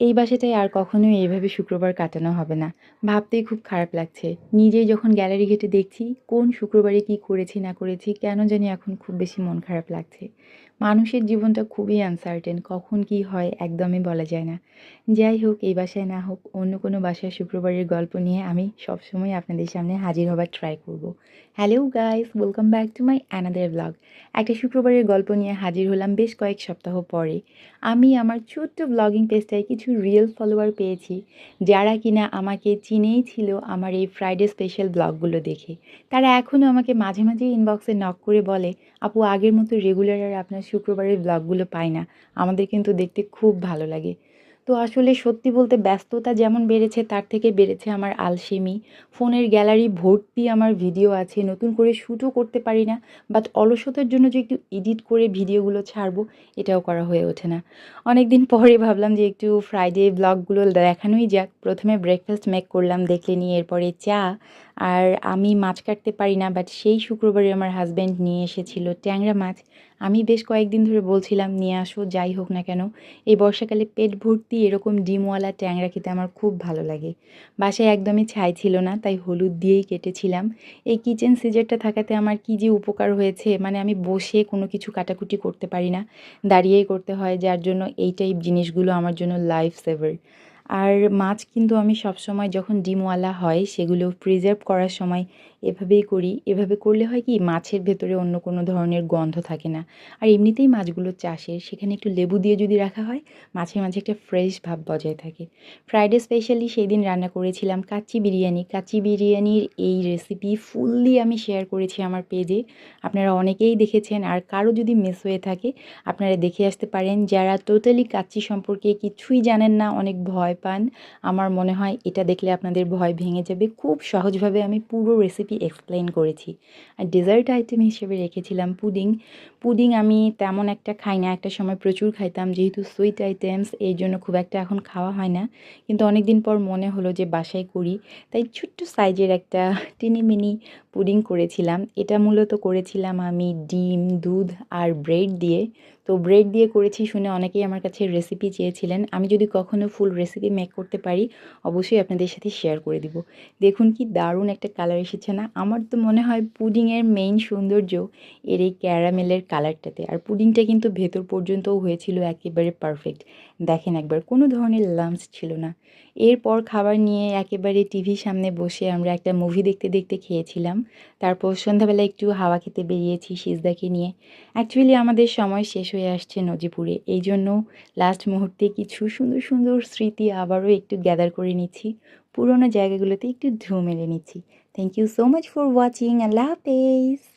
এই বাসাটায় আর কখনোই এইভাবে শুক্রবার কাটানো হবে না। ভাবতেই খুব খারাপ লাগছে। নিজেই যখন গ্যালারি ঘেটে দেখছি, কোন শুক্রবারে কি করেছি না করেছি, কেন জানি এখন খুব বেশি মন খারাপ লাগছে। মানুষের জীবনটা খুবই আনসার্টেন কখন কি হয় একদমই বলা যায় না। যাই হোক, এই বাসায় না হোক, অন্য কোনো বাসায় শুক্রবারের গল্প নিয়ে আমি সবসময় আপনাদের সামনে হাজির হবার ট্রাই করব। Hello guys welcome back to my another blog একটা শুক্রবারের গল্প নিয়ে হাজির হলাম বেশ কয়েক সপ্তাহ পরে। আমি আমার ছোট্ট ব্লগিং পেজটায় কিছু রিয়েল ফলোয়ার পেয়েছি, যারা কিনা আমাকে চিনেই ছিল আমার এই ফ্রাইডে স্পেশাল ব্লগগুলো দেখে। তারা এখনও আমাকে মাঝে মাঝে ইনবক্সে নক করে বলে, আপু, আগের মতো রেগুলার আর আপনার শুক্রবারের ব্লগগুলো পাই না। আমাদের কিন্তু দেখতে খুব ভালো লাগে। তো আসলে সত্যি বলতে ব্যস্ততা যেমন বেড়েছে, তার থেকে বেড়েছে আমার আলসেমি। ফোনের গ্যালারি ভর্তি আমার ভিডিও আছে, নতুন করে শ্যুটও করতে পারি না বাট অলসতার জন্য যে একটু এডিট করে ভিডিওগুলো ছাড়বো, এটাও করা হয়ে ওঠে না। অনেক দিন পরে ভাবলাম যে একটু ফ্রাইডে ব্লগগুলো দেখানোই যাক। প্রথমে ব্রেকফাস্ট মেক করলাম দেখলে নিয়ে এরপরে চা আর আমি মাছ কাটতে পারি না বাট সেই শুক্রবারে আমার হাজব্যান্ড নিয়ে এসেছিল ট্যাংরা মাছ। আমি বেশ কয়েকদিন ধরে বলছিলাম, নিয়ে আসো, যাই হোক না কেন। এই বর্ষাকালে পেট ভর্তি এরকম ডিমওয়ালা ট্যাংরা খেতে আমার খুব ভালো লাগে। বাসায় একদমই ছাই ছিল না, তাই হলুদ দিয়েই কেটেছিলাম। এই কিচেন সিজারটা থাকাতে আমার কী যে উপকার হয়েছে মানে আমি বসে কোনো কিছু কাটাকুটি করতে পারি না। দাঁড়িয়েই করতে হয়, যার জন্য এই টাইপ জিনিসগুলো আমার জন্য লাইফ সেভার আর মাছ কিন্তু আমি সবসময় যখন ডিমওয়ালা হয়, সেগুলো প্রিজার্ভ করার সময় এভাবেই করি। এভাবে করলে হয় কি, মাছের ভেতরে অন্য কোনো ধরনের গন্ধ থাকে না। আর এমনিতেই মাছগুলো চাষের সেখানে একটু লেবু দিয়ে যদি রাখা হয়, মাছের মাঝে একটা ফ্রেশ ভাব বজায় থাকে। ফ্রাইডে স্পেশালি সেই দিন রান্না করেছিলাম কাচ্চি বিরিয়ানি। কাচ্চি বিরিয়ানির এই রেসিপি ফুললি আমি শেয়ার করেছি আমার পেজে আপনারা অনেকেই দেখেছেন, আর কারও যদি মিস হয়ে থাকে, আপনারা দেখে আসতে পারেন। যারা টোটালি কাচ্চি সম্পর্কে কিছুই জানেন না, অনেক ভয় পান, আমার মনে হয় এটা দেখলে আপনাদের ভয় ভেঙে যাবে। খুব সহজভাবে আমি পুরো রেসিপি এক্সপ্লেন করেছি। আর ডেজার্ট আইটেম হিসেবে রেখেছিলাম পুডিং। পুডিং আমি তেমন একটা খাই না, একটা সময় প্রচুর খাইতাম, যেহেতু সুইট আইটেমস এই জন্য খুব একটা এখন খাওয়া হয় না। কিন্তু অনেক দিন পর মনে হলো যে বাসায় করি, তাই ছোট্ট সাইজের একটা টিনি মিনি পুডিং করেছিলাম। এটা মূলত করেছিলাম আমি ডিম, দুধ আর ব্রেড দিয়ে। তো ব্রেড দিয়ে করেছি শুনে অনেকেই আমার কাছে রেসিপি চেয়েছিলেন। আমি যদি কখনো ফুল রেসিপি মেক করতে পারি, অবশ্যই আপনাদের সাথে শেয়ার করে দিব। দেখুন কি দারুণ একটা কালার এসেছে না? আমার তো মনে হয় পুডিংয়ের মেইন সৌন্দর্য এর এই ক্যারামেলের কালারটাতে আর পুডিংটা কিন্তু ভেতর পর্যন্তও হয়েছিল একেবারে পারফেক্ট দেখেন একবার, কোনো ধরনের লাম্পস ছিল না। এরপর খাবার নিয়ে একেবারে টিভির সামনে বসে আমরা একটা মুভি দেখতে দেখতে খেয়েছিলাম। তারপর সন্ধ্যাবেলা একটু হাওয়া খেতে বেরিয়েছি সিজদাকে নিয়ে। অ্যাকচুয়ালি আমাদের সময় শেষ হয়ে আসছে নজিপুরে। এই জন্য লাস্ট মুহূর্তে কিছু সুন্দর সুন্দর স্মৃতি আবারও একটু গ্যাদার করে নিচ্ছি। পুরোনো জায়গাগুলোতে একটু ঢু মেরে নিচ্ছি। Thank you so much for watching আল্লাহ হাফেজ